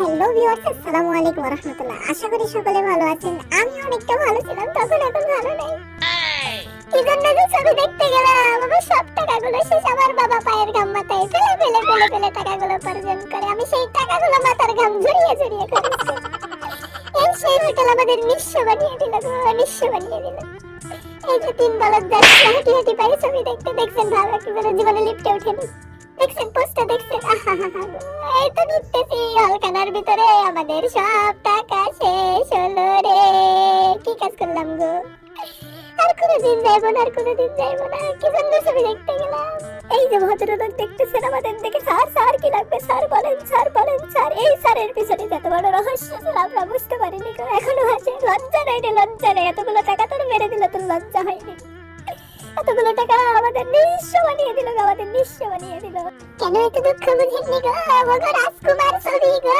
Hello viewers আসসালামু আলাইকুম রাহমাতুল্লাহ আশা করি সকলে ভালো আছেন। আমি অনেকটা ভালো ছিলাম, তখন এখন ভালো নাই। কি জন্য যে ছবি দেখতে গেলাম? আমার সব টাকাগুলো শেষ। আমার বাবা পায়ের ঘাম মাথায় ফেলে ফেলে ফেলে ফেলে টাকাগুলো উপার্জন করে। আমি সেই টাকাগুলো মাথার ঘাম ঝরিয়ে ঝরিয়ে করেছি। এই সেই হোটেল আমাদের নিঃস্ব বানিয়ে দিল নিঃস্ব বানিয়ে দিল। এই যে তিন বলদ যাচ্ছে, হাঁটি হাঁটি পায়ে ছবি দেখতে দেখছেন, ভালো কি করে জীবনে লিফটে উঠেনি দেখছেন, পোস্টটা দেখছেন। এই তো নিতেছি হলকানার ভিতরে আমাদের সব টাকা শেষ হলো রে। কি কাজ করলাম গো? আর কোনোদিন যাইবো না, আর কোনোদিন যাইবো না। কি সুন্দর ছবি দেখতে গেলাম। এই যে ভদ্রলোক দেখতেছেন আমাদের দেখে স্যার স্যার, কি লাগবে? স্যার, বলেন স্যার বলেন, স্যার। এই স্যারের পিছনে যত বড় রহস্য ছিল, আমরা বুঝতে পারিনি এখনও আছে, লজ্জা নাই রে, লজ্জা নেই। এতগুলো টাকা তোর মেরে দিল তোর লজ্জা হয়নি। এতগুলো টাকা আমাদের নিঃস্ব বানিয়ে দিল আমাদের নিঃস্ব বানিয়ে দিল। কেন এত দুঃখ বুঝেননি গো? আমাকে রাজকুমার ছবি গো,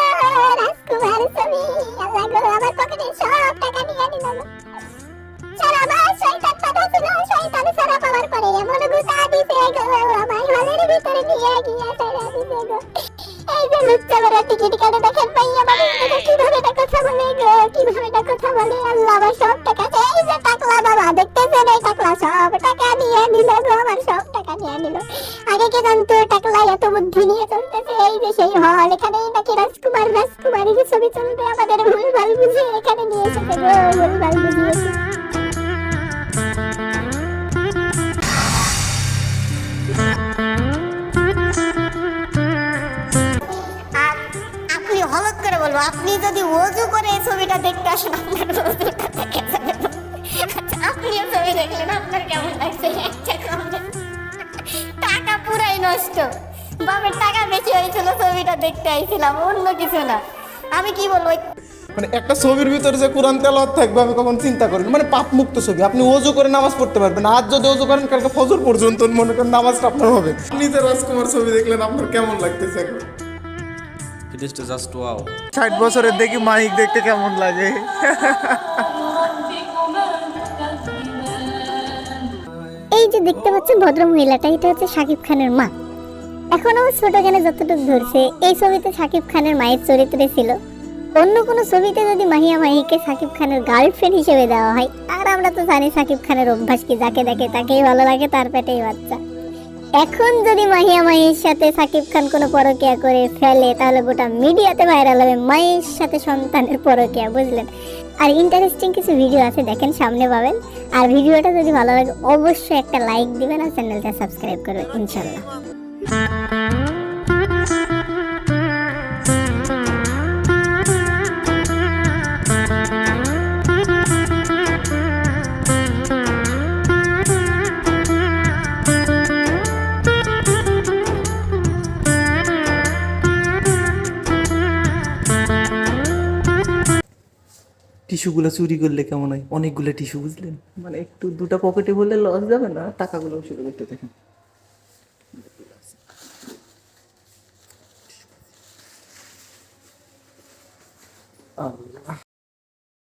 রাজকুমার ছবি। আল্লাহ গো, আমার পকেটে সব টাকা নিয়ে নিল সারা মাস শয়তান পাঠাছিল শয়তান সারা পাওয়ার পরে এমন গুতা দিছে গো, আমার হলের ভিতরে নিয়ে গিয়ে সারা দিছে গো। এই যে লুচ্চা বড় টিকিট কাটে দেখেন পাইয়া বাবু কীভাবে এটা কথা বলে গো, কীভাবে এটা কথা বলে। আল্লাহ, আমার সব টাকা এই বুদ্ধি নিয়ে চলতেছে, এই যে সেই হল এখানেই নাকি রাজকুমার, রাজকুমারীর ছবি চলবে আমাদের ভুল ভালো বুঝিয়ে এখানে নিয়ে এসেছে গো ভুল ভালো বুঝিয়েছে আপনি করে বলব, আপনি যদি ওজু করে এই ছবিটা দেখতে আসেন, আপনার আপনিও ছবি দেখলেন, আপনার কেমন লাগছে? টাকা পুরাই নষ্ট। বাবার টাকা বেশি হয়েছিল ছবিটা দেখতে আইছিলাম অন্য কিছু না। আমি কি বলব? মানে একটা ছবির ভিতরে যে কোরআন তেলাওয়াত থাকবে আমি কখন চিন্তা করি মানে পাপ মুক্ত ছবি আপনি ওজু করে নামাজ পড়তে পারবেন। আজ যদি ওজু করেন কালকে ফজর পর্যন্ত মনে করেন নামাজটা আপনার হবে। আপনি যে রাজকুমার ছবি দেখলেন আপনার কেমন লাগতেছে এখন? Is just wow. ষাট বছরের দেখি মাইক দেখতে কেমন লাগে? এই যে দেখতে পাচ্ছেন ভদ্র মহিলাটা এটা হচ্ছে শাকিব খানের মা। এখনও ছোট গানে যতটুকু ধরছে, এই ছবিতে শাকিব খানের মায়ের চরিত্রে ছিল। অন্য কোনো ছবিতে যদি মাহিয়া মাহিকে শাকিব খানের গার্লফ্রেন্ড হিসেবে দেওয়া হয়, আর আমরা তো জানি শাকিব খানের অভ্যাস কি, যাকে দেখে তাকেই ভালো লাগে, তার পেটেই বাচ্চা। এখন যদি মাহিয়া মাহির সাথে শাকিব খান কোনো পরকিয়া করে ফেলে, তাহলে গোটা মিডিয়াতে ভাইরাল হবে মায়ের সাথে সন্তানের পরকিয়া, বুঝলেন? আর ইন্টারেস্টিং কিছু ভিডিও আছে, দেখেন সামনে পাবেন। আর ভিডিওটা যদি ভালো লাগে, অবশ্যই একটা লাইক দিবেন আর চ্যানেলটা সাবস্ক্রাইব করবেন, ইনশাল্লাহ। টিস্যুগুলো চুরি করলে কেমন হয়? অনেকগুলো টিস্যু বুঝলেন? মানে একটু দুটো পকেটে বললে লস যাবে না? টাকাগুলো শুরু করতে দেখেন। 嗯。